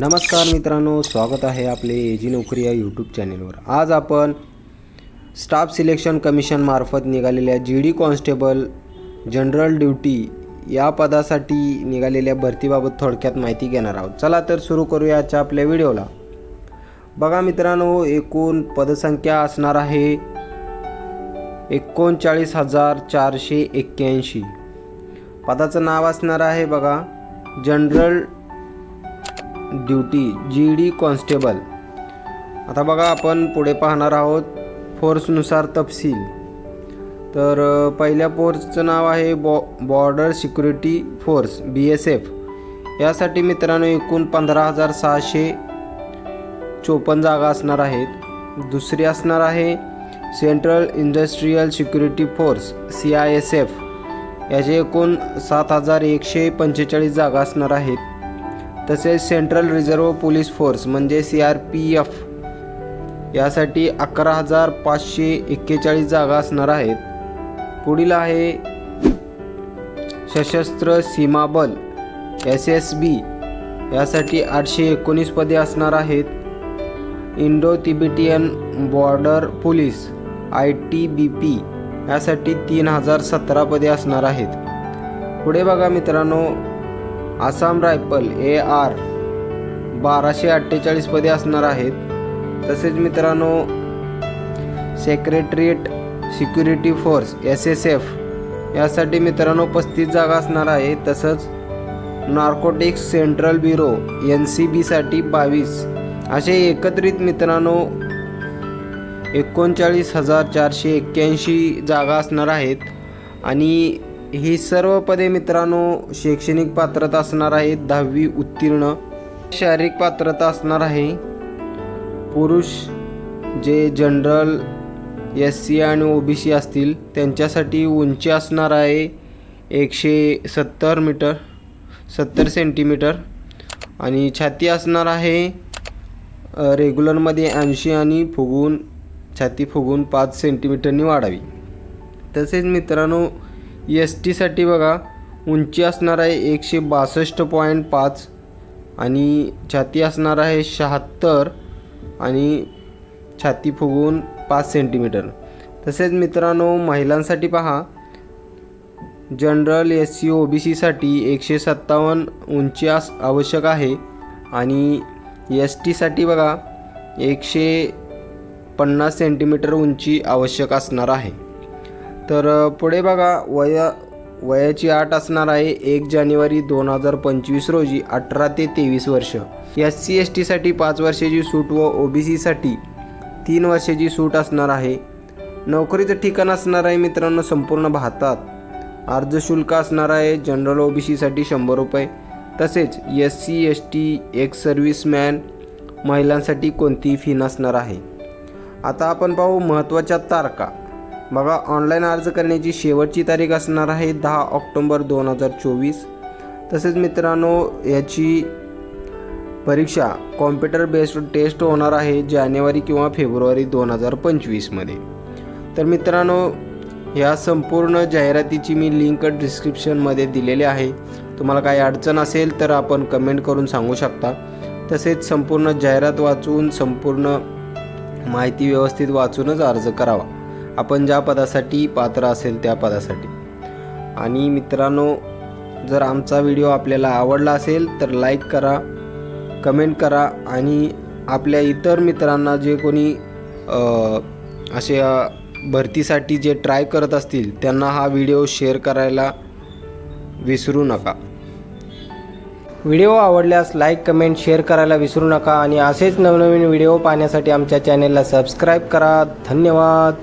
नमस्कार मित्रांनो स्वागत आहे आपले एजी नोकरी या यूट्यूब चॅनेलवर आज आपण स्टाफ सिलेक्शन कमिशनमार्फत निघालेल्या G D constable general duty या पदासाठी निघालेल्या भरतीबाबत थोडक्यात माहिती घेणार आहोत. चला तर सुरू करूया आजच्या आपल्या व्हिडिओला. बघा मित्रांनो एकूण पदसंख्या असणार आहे एकोणचाळीस हजार चारशे एक्क्याऐंशी. पदाचं नाव असणार आहे बघा general duty G D constable. आता बघा आपण पुढे पाहणार आहोत फोर्सनुसार तपशील. तर पहिल्या फोर्सचं नाव आहे बॉ border security force B S F. यासाठी मित्रांनो एकूण पंधरा हजार सहाशे चोपन्न जागा असणार आहेत. दुसरी असणार आहे central industrial security force C I S F. याचे एकूण सात हजार एकशे पंचेचाळीस जागा असणार आहेत. तसेच सेंट्रल रिझर्व्ह पोलीस फोर्स म्हणजे सी आर पी एफ यासाठी अकरा हजार पाचशे एक्केचाळीस जागा असणार आहेत. पुढील आहे सशस्त्र सीमा बल एस एस बी यासाठी आठशे एकोणीस पदे असणार आहेत. Indo Tibetan border police I T B P यासाठी तीन हजार सतरा पदे असणार आहेत. पुढे बघा मित्रांनो आसाम रायफल ए आर बाराशे अठ्ठेचाळीस पदे असणार आहेत. तसेच मित्रांनो secretariat security force S S F यासाठी मित्रांनो पस्तीस जागा असणार आहे तसंच narcotics central bureau N C बीसाठी बावीस. असे एकत्रित मित्रांनो एकोणचाळीस हजार चारशे एक्क्याऐंशी जागा असणार आहेत. आणि ही सर्व पदे मित्रांनो शैक्षणिक पात्रता असणार आहे दहावी उत्तीर्ण. शारीरिक पात्रता असणार आहे. पुरुष जे जनरल एस सी आणि ओ बी सी असतील त्यांच्यासाठी उंची असणार आहे एकशे सत्तर मीटर सत्तर सेंटीमीटर. आणि छाती असणार आहे रेग्युलरमध्ये ऐंशी आणि फुगून छाती फुगून पाच सेंटीमीटरनी वाढावी. तसेच मित्रांनो एस टीसाठी बघा उंची असणार आहे एकशे बासष्ट पॉईंट पाच आणि छाती असणार आहे शहात्तर आणि छाती फुगवून पाच सेंटीमीटर. तसेच मित्रांनो महिलांसाठी पहा general S C O B सीसाठी एकशे सत्तावन्न उंची अस आवश्यक आहे आणि एस टीसाठी बघा एकशे पन्नास सेंटीमीटर उंची आवश्यक असणार आहे. तर पुढे बघा वया वयाची आठ असणार आहे एक जानेवारी दोन हजार पंचवीस रोजी अठरा ते तेवीस वर्ष. एस सी एस टीसाठी पाच वर्षाची सूट व ओ बी सीसाठी तीन वर्षाची सूट असणार आहे. नोकरीचं ठिकाण असणार आहे मित्रांनो संपूर्ण भारतात. अर्ज शुल्क असणार आहे जनरल ओ बी सीसाठी शंभर रुपये. तसेच S C S T ex serviceman महिलांसाठी कोणतीही फी नसणार आहे. आता आपण पाहू महत्त्वाच्या तारखा. बघा ऑनलाईन अर्ज करण्याची शेवटची तारीख असणार आहे दहा ऑक्टोंबर दोन हजार चोवीस. तसेच मित्रांनो याची परीक्षा कॉम्प्युटर बेस्ड टेस्ट होणार आहे जानेवारी किंवा फेब्रुवारी दोन हजार पंचवीसमध्ये तर मित्रांनो ह्या संपूर्ण जाहिरातीची मी लिंक डिस्क्रिप्शनमध्ये दिलेली आहे. तुम्हाला काही अडचण असेल तर आपण कमेंट करून सांगू शकता. तसेच संपूर्ण जाहिरात वाचून संपूर्ण माहिती व्यवस्थित वाचूनच अर्ज करावा. आपण ज्या पदासाठी पात्र असेल त्या पदासाठी. आणि मित्रांनो जर आमचा व्हिडिओ आपल्याला आवडला असेल तर लाईक करा कमेंट करा आणि आपल्या इतर मित्रांना जे कोणी असे भरतीसाठी जे ट्राय करत असतील त्यांना हा व्हिडिओ शेअर करायला विसरू नका. व्हिडिओ आवडल्यास लाईक कमेंट शेअर करायला विसरू नका आणि असेच नवनवीन व्हिडिओ पाहण्यासाठी आमच्या चॅनेलला सबस्क्राईब करा. धन्यवाद.